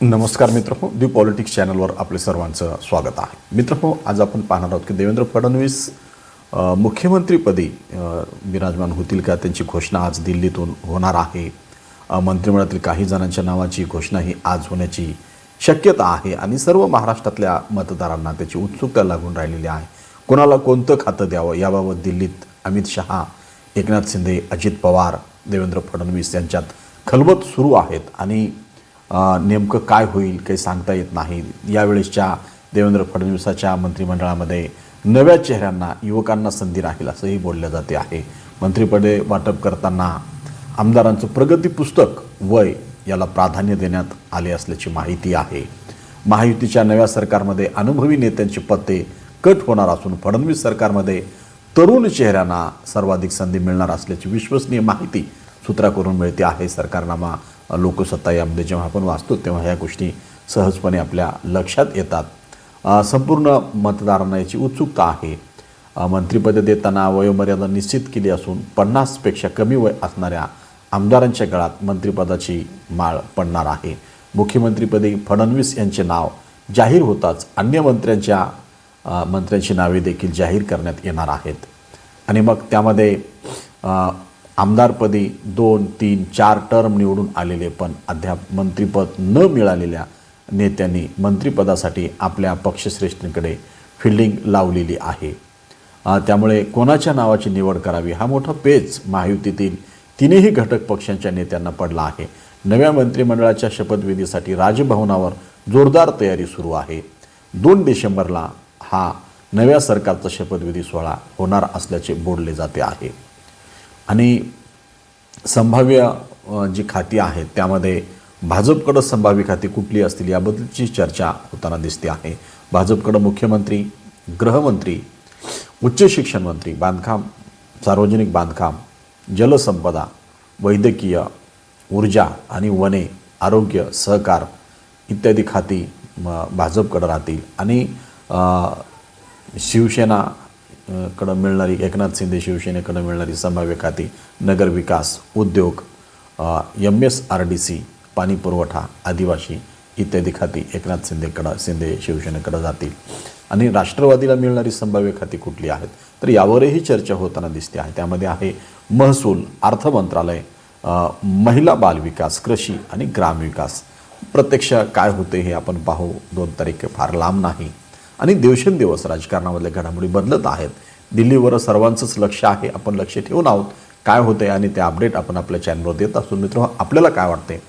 नमस्कार मित्र हो दी पॉलिटिक्स चॅनलवर आपले सर्वांचं स्वागत आहे. मित्र हो आज आपण पाहणार आहोत की देवेंद्र फडणवीस मुख्यमंत्रीपदी विराजमान होतील का त्यांची घोषणा आज दिल्लीतून होणार आहे. मंत्रिमंडळातील काही जणांच्या नावाची घोषणा ही आज होण्याची शक्यता आहे आणि सर्व महाराष्ट्रातल्या मतदारांना त्याची उत्सुकता लागून राहिलेली आहे. कोणाला कोणतं खातं द्यावं याबाबत दिल्लीत अमित शहा एकनाथ शिंदे अजित पवार देवेंद्र फडणवीस यांच्यात खलबत सुरू आहेत आणि नेमकं काय होईल काही सांगता येत नाही. यावेळेसच्या देवेंद्र फडणवीसाच्या मंत्रिमंडळामध्ये नव्या चेहऱ्यांना युवकांना संधी राहील असंही बोललं जाते आहे. मंत्रिपदे वाटप करताना आमदारांचं प्रगती पुस्तक वय याला प्राधान्य देण्यात आले असल्याची माहिती आहे. महायुतीच्या नव्या सरकारमध्ये अनुभवी नेत्यांची पत्ते कट होणार असून फडणवीस सरकारमध्ये तरुण चेहऱ्यांना सर्वाधिक संधी मिळणार असल्याची विश्वसनीय माहिती सूत्राकडून मिळते आहे. सरकारनामा लोकसत्ता यामध्ये जेव्हा आपण वाचतो तेव्हा ह्या गोष्टी सहजपणे आपल्या लक्षात येतात. संपूर्ण मतदारांना याची उत्सुकता आहे. मंत्रीपदे देताना वयोमर्यादा निश्चित केली असून पन्नासपेक्षा कमी वय असणाऱ्या आमदारांच्या गळात मंत्रिपदाची माळ पडणार आहे. मुख्यमंत्रीपदी फडणवीस यांचे नाव जाहीर होताच अन्य मंत्र्यांच्या मंत्र्यांची नावे देखील जाहीर करण्यात येणार आहेत. आणि मग त्यामध्ये आमदारपदी दोन तीन चार टर्म निवडून आलेले पण अद्याप मंत्रिपद न मिळालेल्या नेत्यांनी मंत्रिपदासाठी आपल्या पक्षश्रेष्ठींकडे फिल्डिंग लावलेली आहे. त्यामुळे कोणाच्या नावाची निवड करावी हा मोठा पेच महायुतीतील तिन्ही घटक पक्षांच्या नेत्यांना पडला आहे. नव्या मंत्रिमंडळाच्या शपथविधीसाठी राजभवनावर जोरदार तयारी सुरू आहे. दोन डिसेंबरला हा नव्या सरकारचा शपथविधी सोहळा होणार असल्याचे बोलले जाते आहे. आणि संभाव्य जी खाती आहेत त्यामध्ये भाजपकडं संभाव्य खाती कुठली असतील याबद्दलची चर्चा होताना दिसते आहे. भाजपकडं मुख्यमंत्री गृहमंत्री उच्च शिक्षण मंत्री बांधकाम सार्वजनिक बांधकाम जलसंपदा वैद्यकीय ऊर्जा आणि वने आरोग्य सहकार इत्यादी खाती म, भाजपकडं राहतील. आणि शिवसेना कडं मिळणारी एकनाथ शिंदे शिवसेनेकडं मिळणारी संभाव्य खाती नगरविकास उद्योग M S R D C पाणी पुरवठा आदिवासी इत्यादी खाती एकनाथ शिंदेकडं शिंदे शिवसेनेकडं जातील. आणि राष्ट्रवादीला मिळणारी संभाव्य खाती कुठली आहेत? तर यावरही चर्चा होताना दिसते आहे. त्यामध्ये आहे महसूल अर्थ मंत्रालय महिला बालविकास कृषी आणि ग्रामविकास प्रत्यक्ष काय होते हे आपण पाहू. दोन तारीख फार लांब नाही. आणि दिवसेंदिवस राजकारणामधल्या घडामोडी बदलत आहेत. दिल्लीवर सर्वांचंच लक्ष आहे. आपण लक्ष ठेवून आहोत. काय होते आणि ते अपडेट आपण आपल्या चॅनलवर देत असून मित्र आपल्याला काय वाटते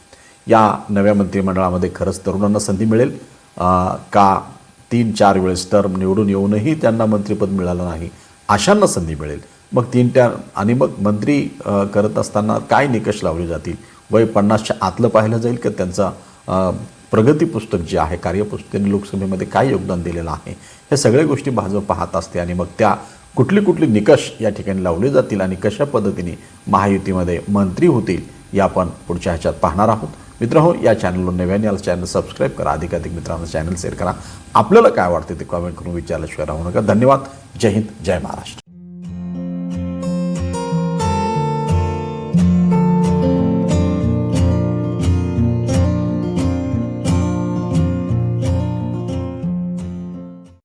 या नव्या मंत्रिमंडळामध्ये खरंच तरुणांना संधी मिळेल? का तीन चार वेळेस टर्म निवडून येऊनही त्यांना मंत्रिपद मिळालं नाही? अशांना संधी मिळेल. मग तीन त्या आणि मग मंत्री करत असताना काय निकष लावले जातील? वय पन्नासच्या आतलं पाहिलं जाईल का त्यांचा प्रगती पुस्तक जे आहे कार्यपुस्तकाने लोकसभेमध्ये काय योगदान दिलेलं आहे ह्या सगळ्या गोष्टी भाजप पाहत असते आणि मग त्या कुठली कुठली निकष या ठिकाणी लावले जातील आणि कशा पद्धतीने महायुतीमध्ये मंत्री होतील या आपण पुढच्या ह्याच्यात पाहणार आहोत. मित्र या चॅनलवर नव्याने याला चॅनल सबस्क्राईब करा अधिकाधिक मित्रांना चॅनल शेअर करा. आपल्याला काय वाटते ते कॉमेंट करून विचारल्याशिवाय राहू नका. धन्यवाद. जय हिंद जय महाराष्ट्र.